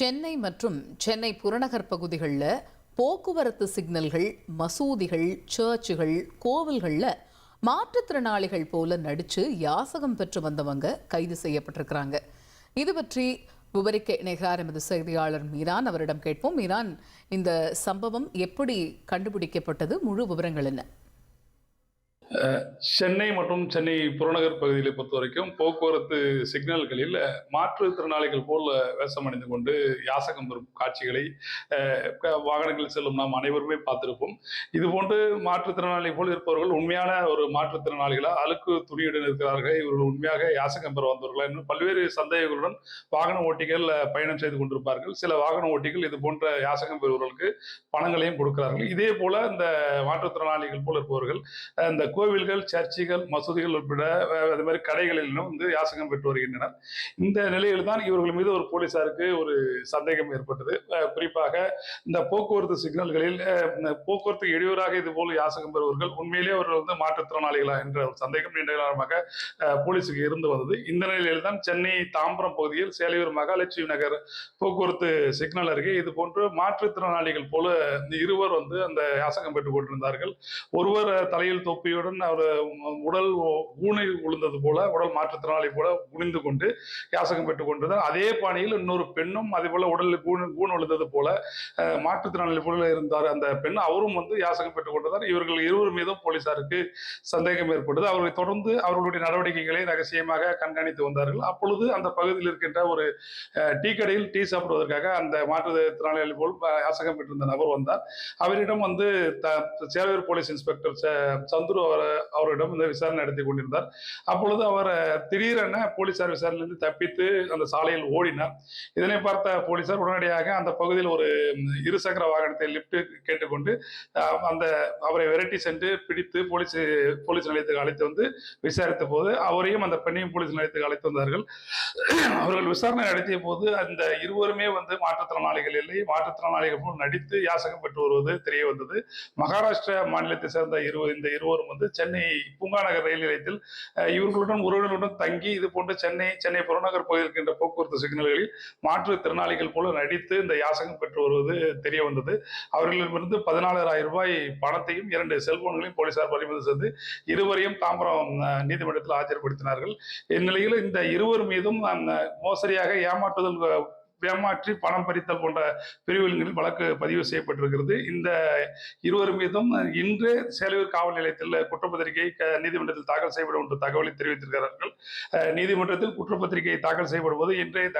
சென்னை மற்றும் சென்னை புறநகர் பகுதிகளில் போக்குவரத்து சிக்னல்கள் மசூதிகள் சர்ச்சுகள் கோவில்களில் மாற்றுத்திறனாளிகள் போல நடித்து யாசகம் பெற்று வந்தவங்க கைது செய்யப்பட்டிருக்கிறாங்க. இது பற்றி விவரிக்க இணைகிறார் எமது செய்தியாளர் மீரான். அவரிடம் கேட்போம். மீரான் இந்த சம்பவம் எப்படி கண்டுபிடிக்கப்பட்டது? முழு விவரங்கள் என்ன? சென்னை மற்றும் சென்னை புறநகர் பகுதிகளை பொறுத்த வரைக்கும் போக்குவரத்து சிக்னல்களில் மாற்றுத்திறனாளிகள் போல் வேஷம் அணிந்து கொண்டு யாசகம் பெறும் காட்சிகளை வாகனங்கள் வாகனங்களில் செல்லும் நாம் அனைவருமே பார்த்திருப்போம். இது போன்று மாற்றுத்திறனாளி போல் இருப்பவர்கள் உண்மையான ஒரு மாற்றுத்திறனாளிகளா அழுக்கு துணியுடன் இருக்கிறார்கள் இவர்கள் உண்மையாக யாசகம் பெற வந்தவர்களா இன்னும் பல்வேறு சந்தேகங்களுடன் வாகன ஓட்டிகள் பயணம் செய்து கொண்டிருப்பார்கள். சில வாகன ஓட்டிகள் இது போன்ற யாசகம் பெறுவர்களுக்கு பணங்களையும் கொடுக்கிறார்கள். இதே போல இந்த மாற்றுத்திறனாளிகள் போல் இருப்பவர்கள் இந்த கோவில்கள் சர்ச்சுகள் மசூதிகள் உட்பட அது மாதிரி கடைகளிலும் வந்து யாசகம் பெற்று வருகின்றனர். இந்த நிலையில் தான் இவர்கள் மீது ஒரு போலீசாருக்கு ஒரு சந்தேகம் ஏற்பட்டது. குறிப்பாக இந்த போக்குவரத்து சிக்னல்களில் இந்த போக்குவரத்து இடையூறாக இது போல் யாசகம் பெறுவர்கள் உண்மையிலேயே அவர்கள் வந்து மாற்றுத்திறனாளிகளா என்ற ஒரு சந்தேகம் நீண்ட காலமாக போலீஸுக்கு இருந்து வந்தது. இந்த நிலையில் தான் சென்னை தாம்பரம் பகுதியில் சேலையூர் மகாலட்சுமி நகர் போக்குவரத்து சிக்னல் அருகே இது போன்று மாற்றுத்திறனாளிகள் போல இந்த இருவர் வந்து அந்த யாசகம் பெற்றுக் கொண்டிருந்தார்கள். ஒருவர் தலையில் தொப்பியோடு தொப்பியுடன் அவர் உடல் ஊனை உழுந்தது போல உடல் மாற்றுத்திறனாளி போல குனிந்து கொண்டு யாசகம் பெற்றுக் கொண்டிருந்தார் அதே பாணியில் இன்னொரு பெண்ணும் அதே போல உடலில் கூண் கூண் விழுந்தது போல மாற்றுத்திறனாளி போல இருந்தார். அந்த பெண் அவரும் வந்து யாசகம் பெற்றுக் கொண்டிருந்தார் இவர்கள் இருவர் மீதும் போலீசாருக்கு சந்தேகம் ஏற்பட்டது. அவர்களை தொடர்ந்து அவர்களுடைய நடவடிக்கைகளை ரகசியமாக கண்காணித்து வந்தார்கள். அப்பொழுது அந்த பகுதியில் இருக்கின்ற ஒரு டீ கடையில் டீ சாப்பிடுவதற்காக அந்த மாற்றுத்திறனாளி போல் யாசகம் பெற்றிருந்த நபர் வந்தார். அவரிடம் வந்து த- போலீஸ் இன்ஸ்பெக்டர் ச- சந்துரு அவர் அவரிடம் இந்த விசாரணை நடத்தி கொண்டிருந்தார். அப்பொழுது அவர் திடீரென போலீசார் விசாரணையிலிருந்து தப்பித்து அந்த சாலையில் ஓடினார். இதனை பார்த்த போலீசார் உடனடியாக அந்த பகுதியில் ஒரு இருசக்கர வாகனத்தை லிப்ட் கேட்டுக்கொண்டு அந்த அவரை விரட்டி சென்று பிடித்து போலீஸ் போலீஸ் நிலையத்துக்கு அழைத்து வந்து விசாரித்த போது அவரையும் அந்த பெண்ணையும் போலீஸ் நிலையத்துக்கு அழைத்து வந்தார்கள். அவர்கள் விசாரணை நடத்திய போது அந்த இருவருமே வந்து மாற்றுத்திறனாளிகள் இல்லை. மாற்றுத்திறனாளிகள் போல் நடித்து யாசகம் பெற்று வருவது தெரிய வந்தது. மகாராஷ்டிரா மாநிலத்தை சேர்ந்த இருவர் இந்த இருவரும் வந்து சென்னை பூங்காநகர் ரயில் நிலையத்தில் இவர்களுடன் உறவினருடன் தங்கி இது போன்ற சென்னை சென்னை புறநகர் பகுதியில் இருக்கின்ற போக்குவரத்து சிக்னல்களில் மாற்றுத்திறனாளிகள் போல நடித்து இந்த யாசகம் பெற்று வருவது தெரிய வந்தது. அவர்களிடமிருந்து பதினாலாயிரம் ரூபாய் பணத்தையும் இரண்டு செல்போன்களையும் போலீசார் பறிமுதல் செய்து இருவரையும் தாம்பரம் நீதிமன்றத்தில் ஆஜர்படுத்தினார்கள். இந்நிலையில் இந்த இருவர் மீதும் அந்த மோசடியாக ஏமாற்றுதல் ஏமாற்றி பணம் பறித்தல் போன்ற பிரிவுகளில் வழக்கு பதிவு செய்யப்பட்டிருக்கிறது. இந்த இருவர் மீதும் இன்று சேலையூர் காவல் நிலையத்தில் குற்றப்பத்திரிகை நீதிமன்றத்தில் தாக்கல் செய்யப்படும் என்று தகவலை தெரிவித்திருக்கிறார்கள். நீதிமன்றத்தில் குற்றப்பத்திரிகை தாக்கல் செய்யப்படும் போது இன்றைய